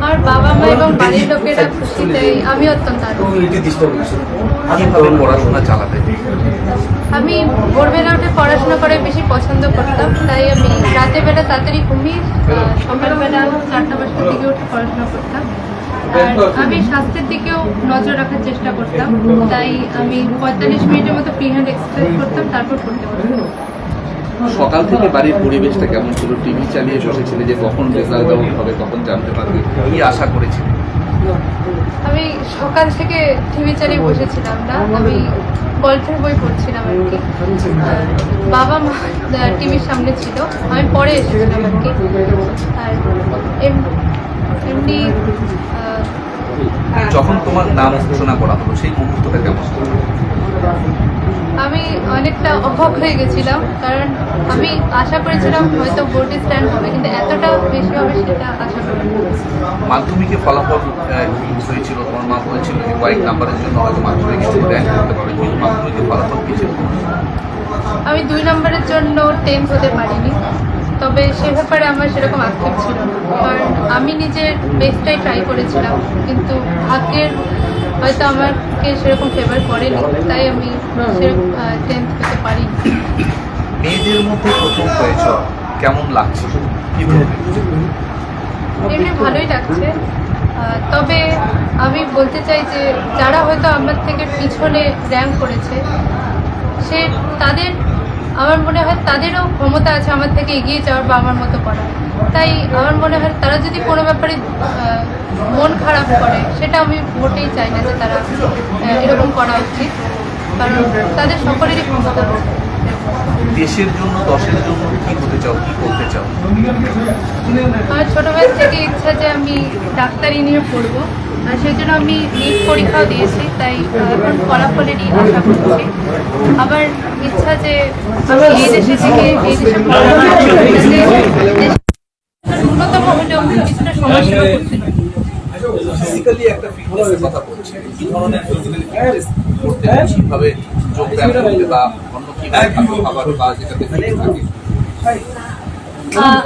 আমার বাবা মা এবং বাড়ির লোকেরা খুশিতে আমি অত্যন্ত পড়াশোনা চালাতে? আমি ভোরবেলা উঠে পড়াশোনা করে বেশি পছন্দ করতাম তাই আমি রাতে বেলা তাড়াতাড়ি ঘুমিয়ে সকালবেলা চারটা পাঁচটার দিকে উঠে পড়াশোনা করতাম। আর আমি স্বাস্থ্যের দিকেও নজর রাখার চেষ্টা করতাম তাই আমি পঁয়তাল্লিশ মিনিটের মতো ফ্রি হ্যান্ড এক্সারসাইজ করতাম তারপর পড়তে পারতাম। সকাল থেকে বাড়ির পরিবেশটা কেমন ছিল? টিভি চালিয়ে বসেছিলে যে কখন রেজাল্ট আউট হবে কখন জানতে পারবে? কি আশা করেছিলে? আমি সকাল থেকে টিভি চালিয়ে বসেছিলাম না আমি গল্পের বই পড়ছিলাম আর কি। বাবা মা টিভির সামনে ছিল আমি পরে এসেছিলাম আর কি। আর এমনি যখন তোমার নাম ঘোষণা করা হলো সেই মুহূর্তটা কেমন? অনেকটা অবাক হয়ে গেছিলাম কারণ আমি আশা করেছিলাম হয়তো বোর্ডে স্ট্যান্ড হবে কিন্তু এতটা বেশি হবে সেটা আশা করিনি। মাধ্যমিকে ফলাফল হয়েছিল? তোমার মা বলেছিল যে কয়েক নাম্বারের জন্য হয়তো মাধ্যমিকে তুমি র্যাঙ্ক করতে পারবে কিন্তু মাধ্যমিকে ফলাফল কি ছিল? আমি দুই নম্বরের জন্য টেন্থ হতে পারিনি তবে সে ব্যাপারে আমার সেরকম আক্ষেপ ছিল না। কারণ আমি নিজের বেস্টটাই ট্রাই করেছিলাম কিন্তু ভাগ্যের হয়তো আমাকে সেরকম ফেভার করেনি তাই আমি সেরকম টেন্থ হতে পারি মেয়েদের মধ্যে প্রথম হয়েছ কেমন লাগছে? এমনি ভালোই লাগছে। তবে আমি বলতে চাই যে যারা হয়তো আমার থেকে পিছনে র্যাঙ্ক করেছে সে তাদের আমার মনে হয় তাদেরও ক্ষমতা আছে আমার থেকে এগিয়ে যাওয়ার বা আমার মতো করার। তাই আমার মনে হয় তারা যদি কোনো ব্যাপারে মন খারাপ করে সেটা আমি মোটেই চাই না যে তারা এরকম করা উচিত। কারণ তাদের সকলেরই ক্ষমতা দেশের জন্য দশের জন্য কি হতে চাও কি করতে চাও? আমার ছোটবেলা থেকে ইচ্ছা যে আমি ডাক্তারি নিয়ে পড়ব। সেই জন্য আমি নিট পরীক্ষাও দিয়েছি তাই এখন ফলাফলেরই আশা করছি। আবার ইচ্ছা যে আমি এই দেশে থেকে এই দেশে ন্যূনতম হলেও কিছুটা সমাজসেবা করতে ফিজিক্যালি একটা ফিটনেসের কথা বলছি। কি ধরনের ফিজিক্যালি ফিটনেস করতে কীভাবে যোগব্যায়াম করতে বা অন্য কীভাবে খাবার বা যেটাতে fit থাকে?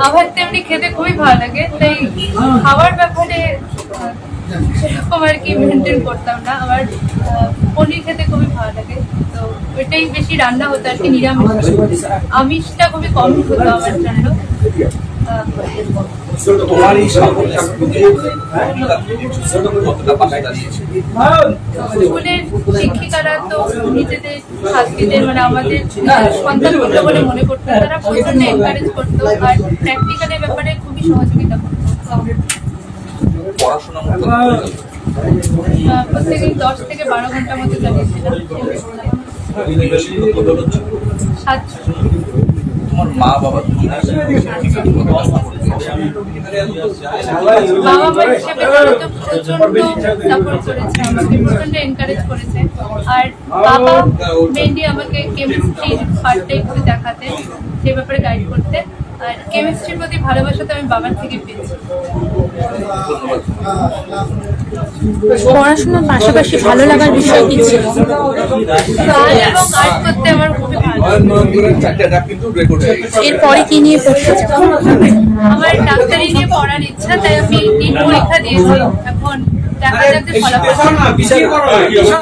আমার তেমনি খেতে খুবই ভালো লাগে তাই খাওয়ার ব্যাপারে সেরকম আর কি মেনটেন করতাম না, আমার পনির খেতে খুবই ভালো লাগে। তো ওইটাই বেশি রান্না হতো আর কি, নিরামিষ। আমিষটা খুবই কম হতো আমার জন্য। স্কুলের শিক্ষিকারা তো নিজেদের মানে আমাদের সন্তান বলে মনে করতো, তারা প্রচণ্ড এনকারেজ করতো। আর প্র্যাকটিক্যালের ব্যাপারে খুবই সহযোগিতা করতো পড়াশোনা মতো করে যাবে। আহ, প্রত্যেকদিন দশ থেকে বারো ঘণ্টার মতো চালিয়েছিলাম তোমার মা বাবা দুজনে শিক্ষিকা কত কষ্ট করতে বাবা মা হিসেবে প্রচণ্ড সাপোর্ট করেছে আমাকে প্রচণ্ড এনকারেজ করেছে আর বাবা মেনলি আমাকে কেমিস্ট্রির পার্টটাই করে দেখাতে সে ব্যাপারে গাইড করতে। আর কেমিস্ট্রির প্রতি ভালোবাসা তো আমি বাবার থেকে পেয়েছি। পড়াশোনার পাশাপাশি ভালো লাগার বিষয় কি ছিল? আর্ট করতে আমার খুবই এরপরে কি নিয়ে পড়তে আমার ডাক্তারি নিয়ে পড়ার ইচ্ছা তাই আমি নিট পরীক্ষা দিয়েছি। এখন দেখা যাক যে ফলাফল